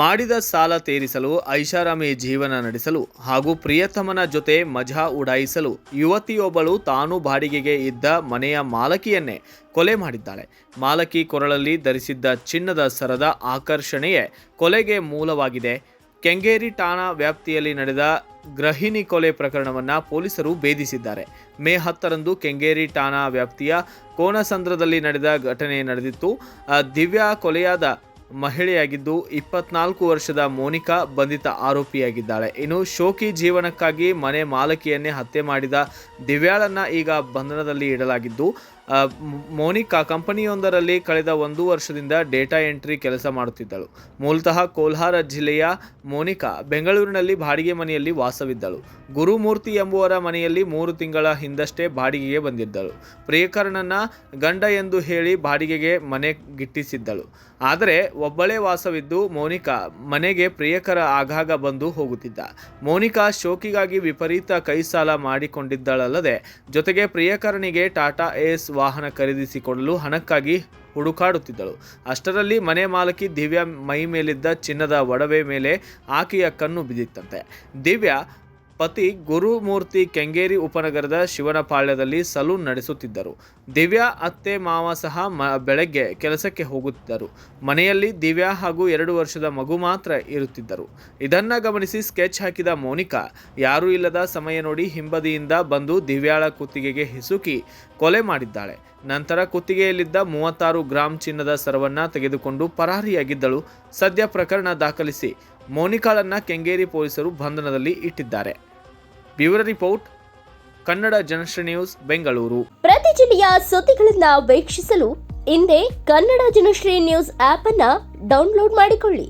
ಮಾಡಿದ ಸಾಲ ತೀರಿಸಲು ಐಷಾರಾಮಿ ಜೀವನ ನಡೆಸಲು ಹಾಗೂ ಪ್ರಿಯತಮನ ಜೊತೆ ಮಜಾ ಉಡಾಯಿಸಲು ಯುವತಿಯೊಬ್ಬಳು ತಾನು ಬಾಡಿಗೆಗೆ ಇದ್ದ ಮನೆಯ ಮಾಲಕಿಯನ್ನೇ ಕೊಲೆ ಮಾಡಿದ್ದಾಳೆ. ಮಾಲಕಿ ಕೊರಳಲ್ಲಿ ಧರಿಸಿದ್ದ ಚಿನ್ನದ ಸರದ ಆಕರ್ಷಣೆಯೇ ಕೊಲೆಗೆ ಮೂಲವಾಗಿದೆ. ಕೆಂಗೇರಿ ಠಾಣಾ ವ್ಯಾಪ್ತಿಯಲ್ಲಿ ನಡೆದ ಗೃಹಿಣಿ ಕೊಲೆ ಪ್ರಕರಣವನ್ನು ಪೊಲೀಸರು ಭೇದಿಸಿದ್ದಾರೆ. ಮೇ ಹತ್ತರಂದು ಕೆಂಗೇರಿ ಠಾಣಾ ವ್ಯಾಪ್ತಿಯ ಕೋನಸಂದ್ರದಲ್ಲಿ ನಡೆದ ಘಟನೆ ನಡೆದಿತ್ತು. ದಿವ್ಯಾ ಕೊಲೆಯಾದ ಮಹಿಳೆಯಾಗಿದ್ದು ಇಪ್ಪತ್ನಾಲ್ಕು ವರ್ಷದ ಮೋನಿಕಾ ಬಂಧಿತ ಆರೋಪಿಯಾಗಿದ್ದಾಳೆ. ಇನ್ನು ಶೋಕಿ ಜೀವನಕ್ಕಾಗಿ ಮನೆ ಮಾಲಕಿಯನ್ನೇ ಹತ್ಯೆ ಮಾಡಿದ ದಿವ್ಯಾಳನ್ನ ಈಗ ಬಂಧನದಲ್ಲಿ ಇಡಲಾಗಿದ್ದು ಮೋನಿಕಾ ಕಂಪನಿಯೊಂದರಲ್ಲಿ ಕಳೆದ ಒಂದು ವರ್ಷದಿಂದ ಡೇಟಾ ಎಂಟ್ರಿ ಕೆಲಸ ಮಾಡುತ್ತಿದ್ದಳು. ಮೂಲತಃ ಕೋಲ್ಹಾರ ಜಿಲ್ಲೆಯ ಮೋನಿಕಾ ಬೆಂಗಳೂರಿನಲ್ಲಿ ಬಾಡಿಗೆ ಮನೆಯಲ್ಲಿ ವಾಸವಿದ್ದಳು. ಗುರುಮೂರ್ತಿ ಎಂಬುವರ ಮನೆಯಲ್ಲಿ ಮೂರು ತಿಂಗಳ ಹಿಂದಷ್ಟೇ ಬಾಡಿಗೆಗೆ ಬಂದಿದ್ದಳು. ಪ್ರಿಯಕರ್ಣನ ಗಂಡ ಎಂದು ಹೇಳಿ ಬಾಡಿಗೆಗೆ ಮನೆ ಗಿಟ್ಟಿಸಿದ್ದಳು. ಆದರೆ ಒಬ್ಬಳೇ ವಾಸವಿದ್ದು ಮೋನಿಕಾ ಮನೆಗೆ ಪ್ರಿಯಕರ ಆಗಾಗ ಬಂದು ಹೋಗುತ್ತಿದ್ದ. ಮೋನಿಕಾ ಶೋಕಿಗಾಗಿ ವಿಪರೀತ ಕೈ ಸಾಲ ಮಾಡಿಕೊಂಡಿದ್ದಳಲ್ಲದೆ, ಜೊತೆಗೆ ಪ್ರಿಯಕರನಿಗೆ ಟಾಟಾ ಏಸ್ ವಾಹನ ಖರೀದಿಸಿಕೊಡಲು ಹಣಕ್ಕಾಗಿ ಹುಡುಕಾಡುತ್ತಿದ್ದಳು. ಅಷ್ಟರಲ್ಲಿ ಮನೆ ಮಾಲಕಿ ದಿವ್ಯಾ ಮೈ ಮೇಲಿದ್ದ ಚಿನ್ನದ ಒಡವೆ ಮೇಲೆ ಆಕೆಯ ಕಣ್ಣು ಬಿದ್ದಿತ್ತಂತೆ. ದಿವ್ಯಾ ಪತಿ ಗುರುಮೂರ್ತಿ ಕೆಂಗೇರಿ ಉಪನಗರದ ಶಿವನಪಾಳ್ಯದಲ್ಲಿ ಸಲೂನ್ ನಡೆಸುತ್ತಿದ್ದರು. ದಿವ್ಯಾ, ಅತ್ತೆ, ಮಾವ ಸಹ ಮ, ಬೆಳಗ್ಗೆ ಕೆಲಸಕ್ಕೆ ಹೋಗುತ್ತಿದ್ದರು. ಮನೆಯಲ್ಲಿ ದಿವ್ಯಾ ಹಾಗೂ ಎರಡು ವರ್ಷದ ಮಗು ಮಾತ್ರ ಇರುತ್ತಿದ್ದರು. ಇದನ್ನು ಗಮನಿಸಿ ಸ್ಕೆಚ್ ಹಾಕಿದ ಮೋನಿಕಾ, ಯಾರೂ ಇಲ್ಲದ ಸಮಯ ನೋಡಿ ಹಿಂಬದಿಯಿಂದ ಬಂದು ದಿವ್ಯಾಳ ಕುತ್ತಿಗೆಗೆ ಹಿಸುಕಿ ಕೊಲೆ ಮಾಡಿದ್ದಾಳೆ. ನಂತರ ಕುತ್ತಿಗೆಯಲ್ಲಿದ್ದ ಮೂವತ್ತಾರು ಗ್ರಾಂ ಚಿನ್ನದ ಸರವನ್ನು ತೆಗೆದುಕೊಂಡು ಪರಾರಿಯಾಗಿದ್ದಳು. ಸದ್ಯ ಪ್ರಕರಣ ದಾಖಲಿಸಿ ಮೋನಿಕಾಳನ್ನ ಕೆಂಗೇರಿ ಪೊಲೀಸರು ಬಂಧನದಲ್ಲಿ ಇಟ್ಟಿದ್ದಾರೆ. Bureau report, Kannada Janashree news, Bengaluru. ಪ್ರತಿ ಜಿಲ್ಲೆಯ ಸುದ್ದಿಗಳನ್ನ ವೀಕ್ಷಿಸಲು ಹಿಂದೆ ಕನ್ನಡ ಜನಶ್ರೀ ನ್ಯೂಸ್ ಆಪ್ ಅನ್ನ ಡೌನ್ಲೋಡ್ ಮಾಡಿಕೊಳ್ಳಿ.